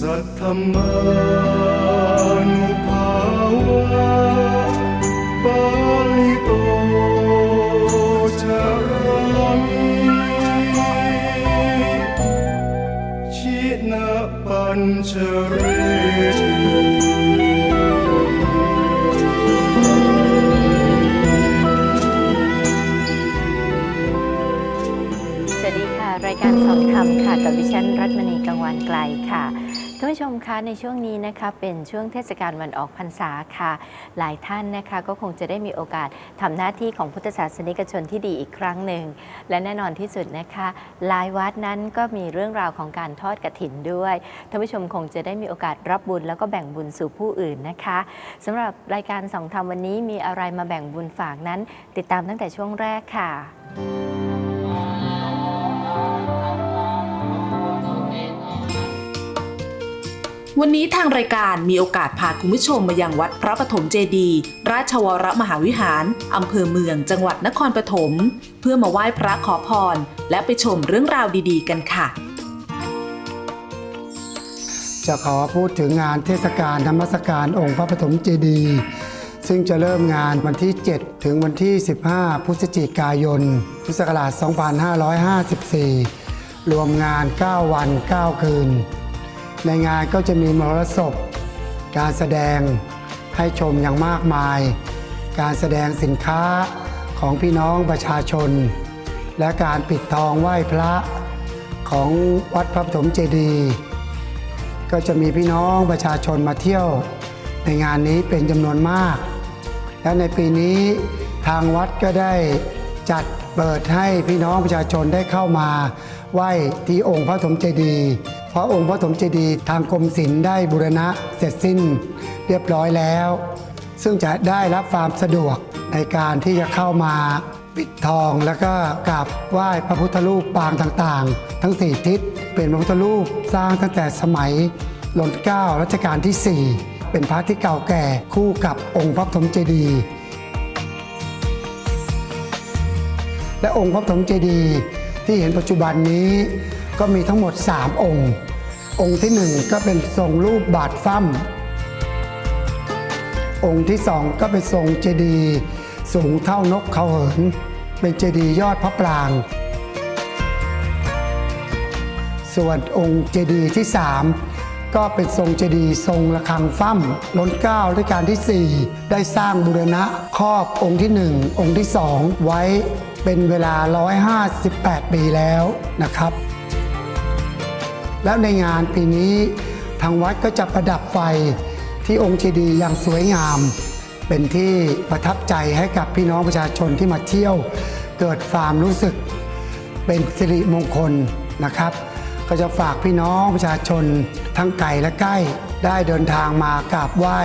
สัทธมานุภาวะปาลิโตจารามิชินะปัญชเรติ รมค่ะกับดิฉันรัตมณีกังวานไกลค่ะท่านผู้ชมคะในช่วงนี้นะคะเป็นช่วงเทศกาลวันออกพรรษาค่ะ หลายท่านนะคะก็คงจะได้มีโอกาสทำหน้าที่ของพุทธศาสนิกชนที่ดีอีกครั้งหนึ่ง และแน่นอนที่สุดนะคะหลายวัดนั้นก็มีเรื่องราวของการทอดกระถินด้วยท่านผู้ชมคงจะได้มีโอกาสรับบุญแล้วก็แบ่งบุญสู่ผู้อื่นนะคะสำหรับรายการสองธรรมวันนี้มีอะไรมาแบ่งบุญฝากนั้น ติดตามตั้งแต่ช่วงแรกค่ะ วันนี้ทางรายการมีโอกาสพาคุณผู้ชมมายังวัดพระปฐมเจดีย์ราชวรมหาวิหาร อำเภอเมืองจังหวัดนครปฐมเพื่อมาไหว้พระขอพร และไปชมเรื่องราวดีๆ กันค่ะ จะขอพูดถึงงานเทศกาลธรรมสการองค์พระปฐมเจดีย์ซึ่งจะเริ่มงานวันที่ 7 ถึงวันที่ 15 พฤศจิกายน พุทธศักราช 2554 รวมงาน 9 วัน 9 คืน ในงานก็จะมีมรสพ การแสดงให้ชมอย่างมากมาย การแสดงสินค้าของพี่น้องประชาชน และการปิดทองไหว้พระของวัดพระปฐมเจดีย์ก็จะมีพี่น้องประชาชนมาเที่ยว ในงานนี้เป็นจำนวนมาก และในปีนี้ทางวัดก็ได้ จัดเปิดให้พี่น้องประชาชนได้เข้ามาไหว้ที่องค์พระปฐมเจดีย์เพราะองค์พระปฐมเจดีย์ทางกรมศิลป์ได้บูรณะเสร็จสิ้นเรียบร้อยแล้ว ซึ่งจะได้รับความสะดวกในการที่จะเข้ามาปิดทองแล้วก็กราบไหว้พระพุทธรูปปางต่างๆ ทั้ง 4 ทิศเป็นพระพุทธรูปสร้างตั้งแต่สมัยรัชกาลรัชกาลที่ 4 เป็นพระที่เก่าแก่คู่กับองค์พระปฐมเจดีย์ และองค์พระปฐมเจดีย์ที่เห็นปัจจุบันนี้ก็มีทั้งหมด 3 องค์ องค์ที่ 1 ก็เป็นทรงรูปบาทฟั่มองค์ที่สองก็เป็นทรงเจดีย์สูงเท่านกเขาเหิน เป็นเจดีย์ยอดพระปราง ส่วนองค์เจดีย์ที่สามก็เป็นทรงเจดีย์ทรงระฆังฟั่มล้นเกล้าด้วยการที่สี่ได้สร้างบูรณะครอบองค์ที่หนึ่งองค์ที่สองไว้ เป็นเวลา 158 ปีแล้วนะครับ แล้วในงานปีนี้ทางวัดก็จะประดับไฟที่องค์เจดีย์อย่างสวยงาม เป็นที่ประทับใจให้กับพี่น้องประชาชนที่มาเที่ยว เกิดความรู้สึกเป็นสิริมงคลนะครับ ก็จะฝากพี่น้องประชาชนทั้งไกลและใกล้ได้เดินทางมากราบไหว้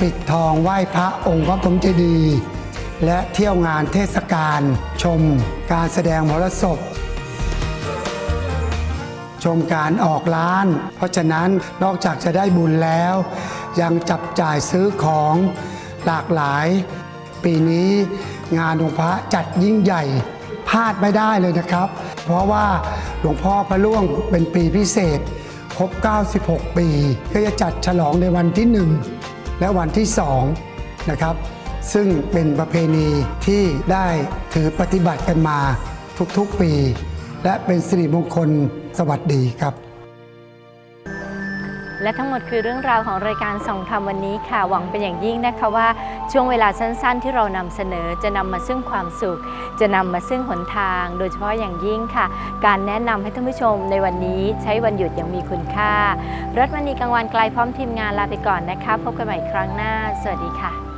ปิดทองไหว้พระองค์พระปฐมเจดีย์ และเที่ยวงานเทศกาลชมการแสดงมรสพชมการออกร้าน เพราะฉะนั้นนอกจากจะได้บุญแล้ว ยังจับจ่ายซื้อของหลากหลาย ปีนี้งานหลวงพระจัดยิ่งใหญ่พลาดไม่ได้เลยนะครับ เพราะว่าหลวงพ่อพระล่วงเป็นปีพิเศษครบ 96 ปี ก็จะจัดฉลองในวันที่ 1 และวันที่2นะครับ ซึ่งเป็นประเพณีที่ได้ถือปฏิบัติกันมาทุกๆปี และเป็นสิริมงคลสวัสดีครับ และทั้งหมดคือเรื่องราวของรายการส่องธรรมวันนี้ค่ะ หวังเป็นอย่างยิ่งนะคะว่า ช่วงเวลาสั้นๆ ที่เรานำเสนอจะนำมาซึ่งความสุข จะนำมาซึ่งหนทาง โดยเฉพาะอย่างยิ่งค่ะ การแนะนำให้ท่านผู้ชมในวันนี้ใช้วันหยุดอย่างมีคุณค่า รัตมณีกังวานไกลพร้อมทีมงานลาไปก่อนนะคะ พบกันใหม่ครั้งหน้า สวัสดีค่ะ